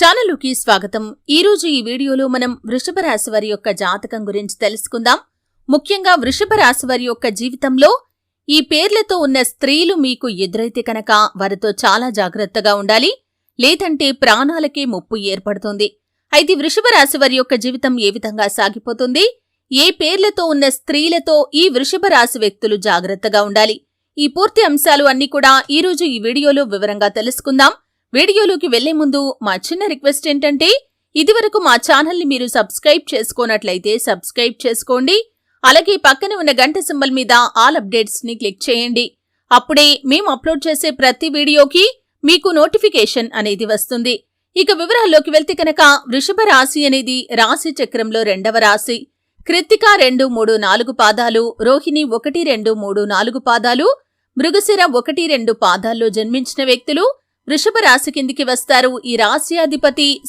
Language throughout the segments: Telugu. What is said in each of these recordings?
ఛానల్కి స్వాగతం. ఈరోజు ఈ వీడియోలో మనం వృషభ రాశి వారి యొక్క జాతకం గురించి తెలుసుకుందాం. ముఖ్యంగా వృషభ రాశి వారి యొక్క జీవితంలో ఈ పేర్లతో ఉన్న స్త్రీలు మీకు ఎదురైతే కనుక వారితో చాలా జాగ్రత్తగా ఉండాలి. లేదంటే ప్రాణాలకే ముప్పు ఏర్పడుతుంది. అయితే వృషభ రాశి వారి యొక్క జీవితం ఏ విధంగా సాగిపోతుంది? ఏ పేర్లతో ఉన్న స్త్రీలతో ఈ వృషభ రాశి వ్యక్తులు జాగ్రత్తగా ఉండాలి? ఈ పూర్తి అంశాలు అన్ని కూడా ఈరోజు ఈ వీడియోలో వివరంగా తెలుసుకుందాం. వీడియోలోకి వెళ్ళే ముందు మా చిన్న రిక్వెస్ట్ ఏంటంటే ఇదివరకు మా ఛానల్ని మీరు సబ్స్క్రైబ్ చేసుకోనట్లయితే సబ్స్క్రైబ్ చేసుకోండి. అలాగే పక్కన ఉన్న గంట సింబల్ మీద ఆల్ అప్డేట్స్ని క్లిక్ చేయండి. అప్పుడే మేము అప్లోడ్ చేసే ప్రతి వీడియోకి మీకు నోటిఫికేషన్ అనేది వస్తుంది. ఇక వివరాల్లోకి వెళ్తే కనుక వృషభ రాశి అనేది రాశి చక్రంలో రెండవ రాశి. కృత్తిక రెండు మూడు నాలుగు పాదాలు రోహిణి ఒకటి రెండు మూడు నాలుగు పాదాలు మృగశిర ఒకటి రెండు పాదాల్లో జన్మించిన వ్యక్తులు వృషభ రాశి కిందికి వస్తారు. ఈ రాశి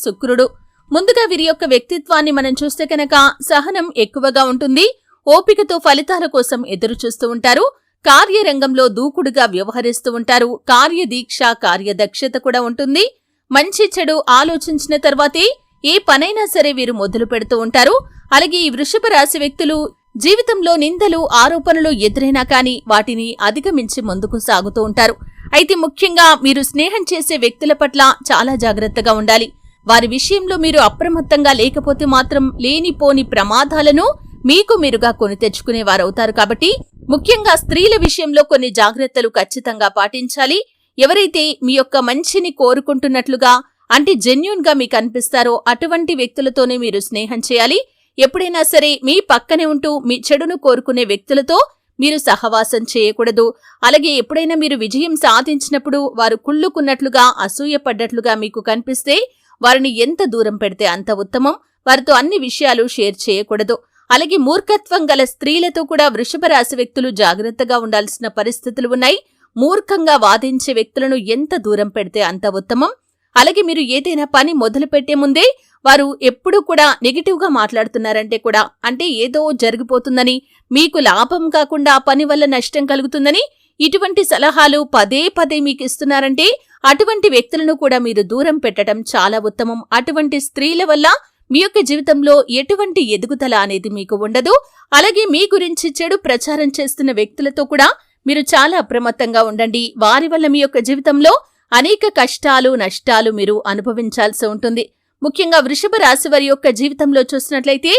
శుక్రుడు. ముందుగా వీరి యొక్క వ్యక్తిత్వాన్ని మనం చూస్తే కనుక సహనం ఎక్కువగా ఉంటుంది. ఓపికతో ఫలితాల కోసం ఎదురు చూస్తూ ఉంటారు. కార్యరంగంలో దూకుడుగా వ్యవహరిస్తూ ఉంటారు. కార్యదీక్ష కార్యదక్షత కూడా ఉంటుంది. మంచి చెడు ఆలోచించిన తర్వాతే ఏ పనైనా సరే వీరు మొదలు పెడుతూ ఉంటారు. అలాగే ఈ వృషభ రాశి వ్యక్తులు జీవితంలో నిందలు ఆరోపణలు ఎదురైనా కానీ వాటిని అధిగమించి ముందుకు సాగుతూ ఉంటారు. అయితే ముఖ్యంగా మీరు స్నేహం చేసే వ్యక్తుల పట్ల చాలా జాగ్రత్తగా ఉండాలి. వారి విషయంలో మీరు అప్రమత్తంగా లేకపోతే మాత్రం లేనిపోని ప్రమాదాలను మీకు మీరుగా కొని తెచ్చుకునే వారవుతారు కాబట్టి ముఖ్యంగా స్త్రీల విషయంలో కొన్ని జాగ్రత్తలు ఖచ్చితంగా పాటించాలి. ఎవరైతే మీ యొక్క మంచిని కోరుకుంటున్నట్లుగా అంటే జెన్యున్గా మీకు అనిపిస్తారో అటువంటి వ్యక్తులతోనే మీరు స్నేహం చేయాలి. ఎప్పుడైనా సరే మీ పక్కనే ఉంటూ మీ చెడును కోరుకునే వ్యక్తులతో మీరు సహవాసం చేయకూడదు. అలాగే ఎప్పుడైనా మీరు విజయం సాధించినప్పుడు వారు కుళ్ళుకున్నట్లుగా అసూయపడ్డట్లుగా మీకు కనిపిస్తే వారిని ఎంత దూరం పెడితే అంత ఉత్తమం. వారితో అన్ని విషయాలు షేర్ చేయకూడదు. అలాగే మూర్ఖత్వం గల స్త్రీలతో కూడా వృషభ రాశి వ్యక్తులు జాగ్రత్తగా ఉండాల్సిన పరిస్థితులు ఉన్నాయి. మూర్ఖంగా వాదించే వ్యక్తులను ఎంత దూరం పెడితే అంత ఉత్తమం. అలాగే మీరు ఏదైనా పని మొదలుపెట్టే ముందే వారు ఎప్పుడూ కూడా నెగిటివ్గా మాట్లాడుతున్నారంటే కూడా అంటే ఏదో జరిగిపోతుందని మీకు లాభం కాకుండా ఆ పని వల్ల నష్టం కలుగుతుందని ఇటువంటి సలహాలు పదే పదే మీకు ఇస్తున్నారంటే అటువంటి వ్యక్తులను కూడా మీరు దూరం పెట్టడం చాలా ఉత్తమం. అటువంటి స్త్రీల వల్ల మీ యొక్క జీవితంలో ఎటువంటి ఎదుగుదల అనేది మీకు ఉండదు. అలాగే మీ గురించి చెడు ప్రచారం చేస్తున్న వ్యక్తులతో కూడా మీరు చాలా అప్రమత్తంగా ఉండండి. వారి వల్ల మీ యొక్క జీవితంలో అనేక కష్టాలు నష్టాలు మీరు అనుభవించాల్సి ఉంటుంది. ముఖ్యంగా వృషభ రాశి వారి యొక్క జీవితంలో చూసినట్లయితే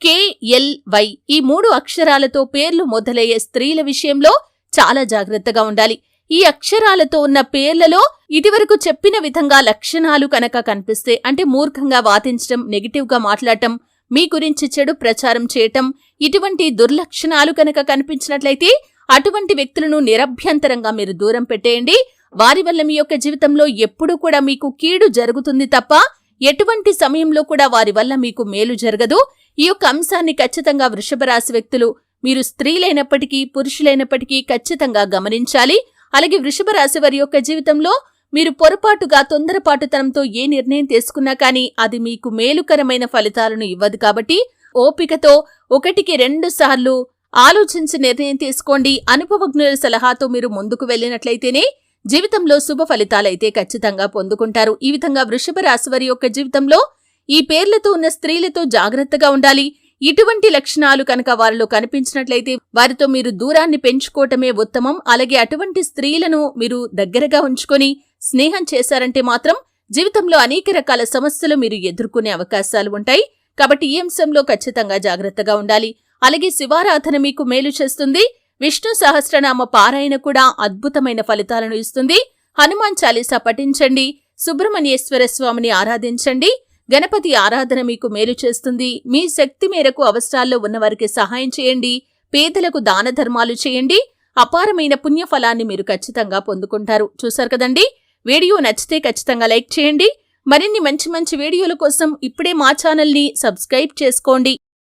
కేఎల్వై ఈ మూడు అక్షరాలతో పేర్లు మొదలయ్యే స్త్రీల విషయంలో చాలా జాగ్రత్తగా ఉండాలి. ఈ అక్షరాలతో ఉన్న పేర్లలో ఇదివరకు చెప్పిన విధంగా లక్షణాలు కనుక కనిపిస్తే అంటే మూర్ఖంగా వాదించడం నెగిటివ్గా మాట్లాడటం మీ గురించి చెడు ప్రచారం చేయటం ఇటువంటి దుర్లక్షణాలు కనుక కనిపించినట్లయితే అటువంటి వ్యక్తులను నిరభ్యంతరంగా మీరు దూరం పెట్టేయండి. వారి వల్ల మీ యొక్క జీవితంలో ఎప్పుడూ కూడా మీకు కీడు జరుగుతుంది తప్ప ఎటువంటి సమయంలో కూడా వారి వల్ల మీకు మేలు జరగదు. ఈ యొక్క అంశాన్ని ఖచ్చితంగా వృషభ రాశి వ్యక్తులు మీరు స్త్రీలైనప్పటికీ పురుషులైనప్పటికీ ఖచ్చితంగా గమనించాలి. అలాగే వృషభ రాశి వారి యొక్క జీవితంలో మీరు పొరపాటుగా తొందరపాటుతనంతో ఏ నిర్ణయం తీసుకున్నా కానీ అది మీకు మేలుకరమైన ఫలితాలను ఇవ్వదు కాబట్టి ఓపికతో ఒకటికి రెండు సార్లు ఆలోచించి నిర్ణయం తీసుకోండి. అనుభవజ్ఞుల సలహాతో మీరు ముందుకు వెళ్ళినట్లయితేనే జీవితంలో శుభ ఫలితాలైతే ఖచ్చితంగా పొందుకుంటారు. ఈ విధంగా వృషభ రాశి వారి యొక్క జీవితంలో ఈ పేర్లతో ఉన్న స్త్రీలతో జాగ్రత్తగా ఉండాలి. ఇటువంటి లక్షణాలు కనుక వారిలో కనిపించినట్లయితే వారితో మీరు దూరాన్ని పెంచుకోవటమే ఉత్తమం. అలాగే అటువంటి స్త్రీలను మీరు దగ్గరగా ఉంచుకొని స్నేహం చేశారంటే మాత్రం జీవితంలో అనేక రకాల సమస్యలు మీరు ఎదుర్కొనే అవకాశాలు ఉంటాయి. కాబట్టి ఈ అంశంలో ఖచ్చితంగా జాగ్రత్తగా ఉండాలి. అలాగే శివారాధన మీకు మేలు చేస్తుంది. విష్ణు సహస్రనామ పారాయణ కూడా అద్భుతమైన ఫలితాలను ఇస్తుంది. హనుమాన్ చాలీసా పఠించండి. సుబ్రహ్మణ్యేశ్వర స్వామిని ఆరాధించండి. గణపతి ఆరాధన మీకు మేలు చేస్తుంది. మీ శక్తి మేరకు అవసరాల్లో ఉన్నవారికి సహాయం చేయండి. పేదలకు దాన ధర్మాలు చేయండి. అపారమైన పుణ్యఫలాన్ని మీరు ఖచ్చితంగా పొందుకుంటారు. చూశారు కదండి? వీడియో నచ్చితే ఖచ్చితంగా లైక్ చేయండి. మరిన్ని మంచి మంచి వీడియోల కోసం ఇప్పుడే మా ఛానల్ని సబ్స్క్రైబ్ చేసుకోండి.